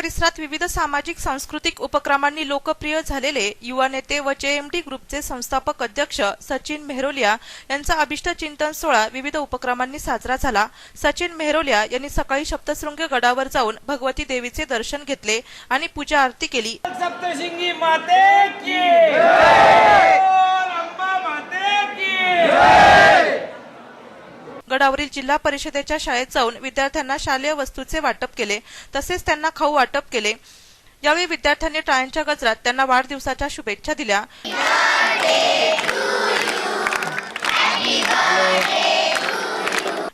परिसरात विविध सामाजिक सांस्कृतिक उपक्रमांनी लोकप्रिय झालेले युवा नेते व जेएमडी ग्रुपचे संस्थापक अध्यक्ष सचिन मेहरोलिया यांचा अभिष्ट चिंतन सोहळा विविध उपक्रमांनी साजरा झाला. सचिन मेहरोलिया यांनी सकाळी सप्तशृंग गडावर जाऊन भगवती देवीचे दर्शन घेतले आणि पूजा आरती केली. सप्तशृंगी माते की माते की गडावरील जिल्हा परिषदेच्या शाळेत जाऊन विद्यार्थ्यांना शालेय वस्तूचे वाटप केले. तसेच त्यांना खाऊ वाटप केले. यावेळी विद्यार्थ्यांनी टाळ्यांच्या गजरात त्यांना वाढदिवसाच्या शुभेच्छा दिल्या.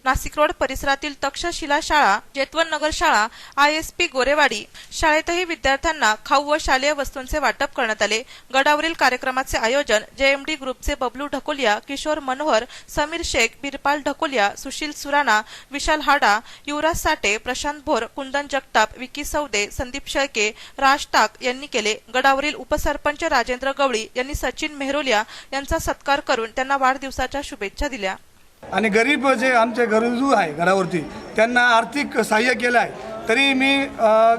नाशिक रोड परिसरातील तक्षशिला शाळा जेतवन नगर शाळा आय एस पी गोरेवाडी शाळेतही विद्यार्थ्यांना खाऊ व शालेय वस्तूंचे वाटप करण्यात आले. गडावरील कार्यक्रमाचे आयोजन जेएमडी ग्रुपचे बबलू ढकोलिया किशोर मनोहर समीर शेख बिरपाल ढकोलिया सुशील सुराणा विशाल हाडा युवराज साठे प्रशांत भोर कुंदन जगताप विकी सौदे संदीप शेळके राज टाक यांनी केले. गडावरील उपसरपंच राजेंद्र गवळी यांनी सचिन मेहरोलिया यांचा सत्कार करून त्यांना वाढदिवसाच्या शुभेच्छा दिल्या. आणि गरीब जे आमचे गरजू आहे गडावरती त्यांना आर्थिक सहाय्य केलं आहे. तरी मी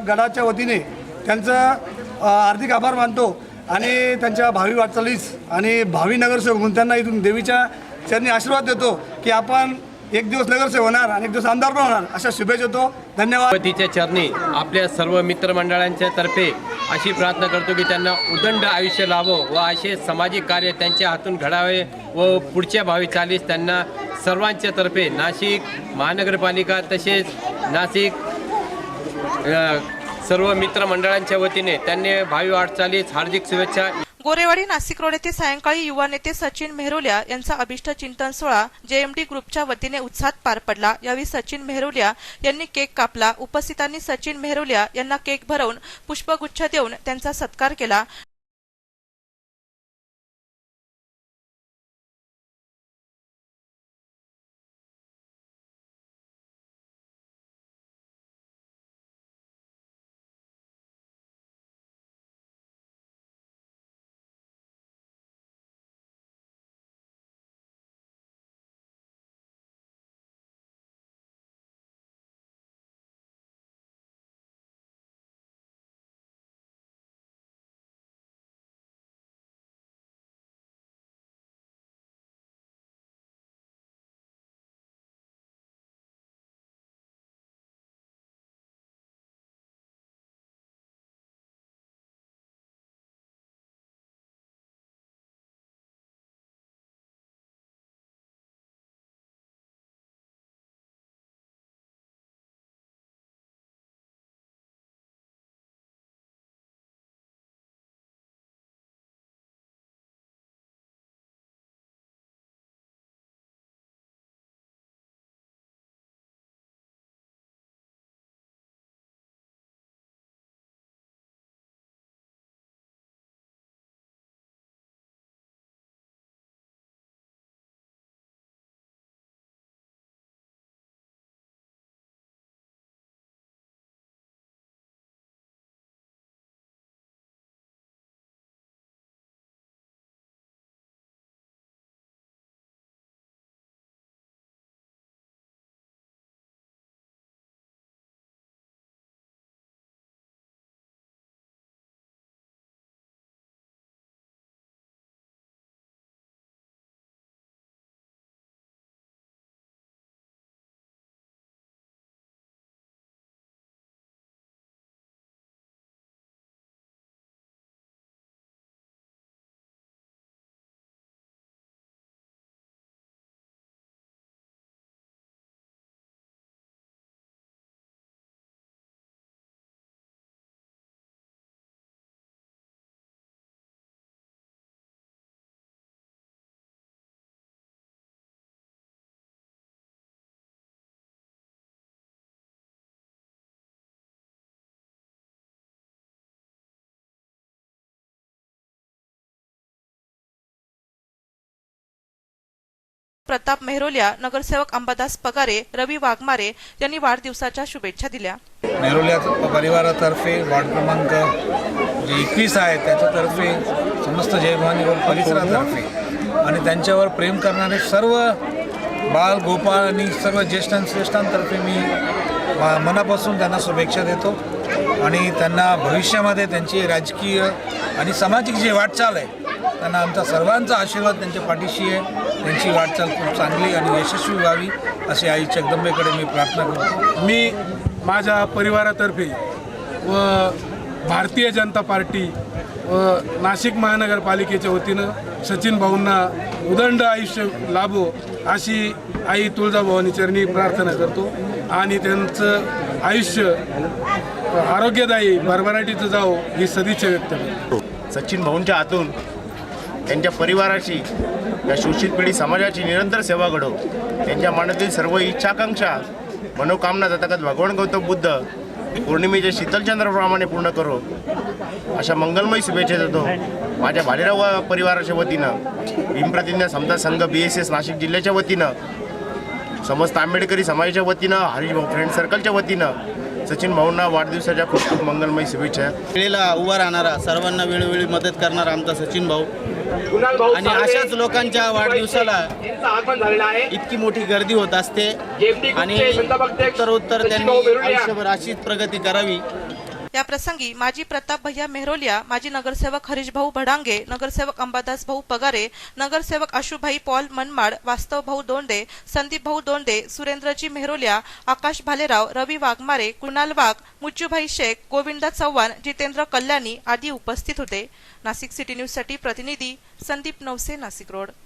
गडाच्या वतीने त्यांचं आर्थिक आभार मानतो आणि त्यांच्या भावी वाटचालीस आणि भावी नगरसेवक म्हणून त्यांना इथून देवीच्या चरणी आशीर्वाद देतो की आपण एक दिवस नगरसेवक होणार आणि एक दिवस आमदार पण होणार अशा शुभेच्छा देतो. धन्यवाद. तिच्या चरणी आपल्या सर्व मित्रमंडळांच्या तर्फे अशी प्रार्थना करतो की त्यांना उदंड आयुष्य लाभो व असे सामाजिक कार्य त्यांच्या हातून घडावे व पुढच्या भावी चालीस त्यांना सर्वांच्या तर्फे नाशिक महानगरपालिका तसेच नाशिक सर्व मित्रमंडळांच्या वतीने त्यांनी भावी वाटचालीस हार्दिक शुभेच्छा. गोरेवाडी नाशिक रोड येथे सायंकाळी युवा नेते सचिन मेहरोलिया यांचा अभिष्ट चिंतन सोहळा जेएमडी ग्रुपच्या वतीने उत्साहात पार पडला. यावेळी सचिन मेहरोलिया यांनी केक कापला. उपस्थितांनी सचिन मेहरुलिया यांना केक भरवून पुष्पगुच्छ देऊन त्यांचा सत्कार केला. प्रताप मेहरोलिया नगरसेवक अंबादास पगारे रवी वाघमारे यांनी वाढदिवसाच्या शुभेच्छा दिल्या. मेहरोलिया परिवारातर्फे वार्ड क्रमांक जे एकवीस आहे त्याच्यातर्फे समस्त जयभवानी रोड परिसरातर्फे आणि त्यांच्यावर प्रेम करणारे सर्व बाल गोपाळ आणि सर्व ज्येष्ठां श्रेष्ठांतर्फे मी मनापासून त्यांना शुभेच्छा देतो आणि त्यांना भविष्यामध्ये त्यांची राजकीय आणि सामाजिक जी वाटचाल आहे त्यांना आमचा सर्वांचा आशीर्वाद त्यांच्या पाठीशी आहे. त्यांची वाटचाल खूप चांगली आणि यशस्वी व्हावी अशी आई जगदंबेकडे मी प्रार्थना करतो. मी माझ्या परिवारातर्फे व भारतीय जनता पार्टी व नाशिक महानगरपालिकेच्या वतीनं सचिन भाऊंना उदंड आयुष्य लाभो अशी आई तुळजाभवानी चरणी प्रार्थना करतो. आणि त्यांचं आयुष्य आरोग्यदायी भरभराटीचं जावो ही सदिच्छा व्यक्त करतो. सचिन भाऊंच्या हातून त्यांच्या परिवाराची या शोषित पिढी समाजाची निरंतर सेवा घडो. त्यांच्या मनातील सर्व इच्छाकांक्षा मनोकामना जातकात भगवान गौतम बुद्ध पौर्णिमेच्या शीतलचंद्राप्रमाणे पूर्ण करो. अशा मंगलमय शुभेच्छा देतो माझ्या भालेराव परिवाराच्या वतीनं. भीमप्रतिज्ञा समता संघ बी एस एस नाशिक जिल्ह्याच्या वतीनं. समस्त आंबेडकरी समाजाच्या वतीनं हरीश भाऊ फ्रेंड सर्कलच्या वतीनं. सचिन भाऊंना वाढदिवसाच्या खूप खूप मंगलमय शुभेच्छा. वेळेला उभा राहणारा सर्वांना वेळोवेळी मदत करणारा आमचा सचिन भाऊ. आणि अशाच लोकांच्या वाढदिवसाला इतकी मोठी गर्दी होत असते. आणि उत्तरोत्तर त्यांनी. आयुष्यभर अशीच प्रगती करावी. या प्रसंगी माजी प्रताप भैया मेहरोलिया माजी नगरसेवक हरीशभाऊ भडांगे नगरसेवक अंबादास भाऊ पगारे नगरसेवक आशुभाई पॉल मनमाड वास्तव भाऊ दोंडे संदीप भाऊ दोंडे सुरेंद्रजी मेहरोलिया आकाश भालेराव रवी वाघमारे कुणाल वाघ मुच्चूभाई शेख गोविंदा चव्हाण जितेंद्र कल्याणी आदी उपस्थित होते. नाशिक सिटी न्यूजसाठी प्रतिनिधी संदीप नवसे नाशिक रोड.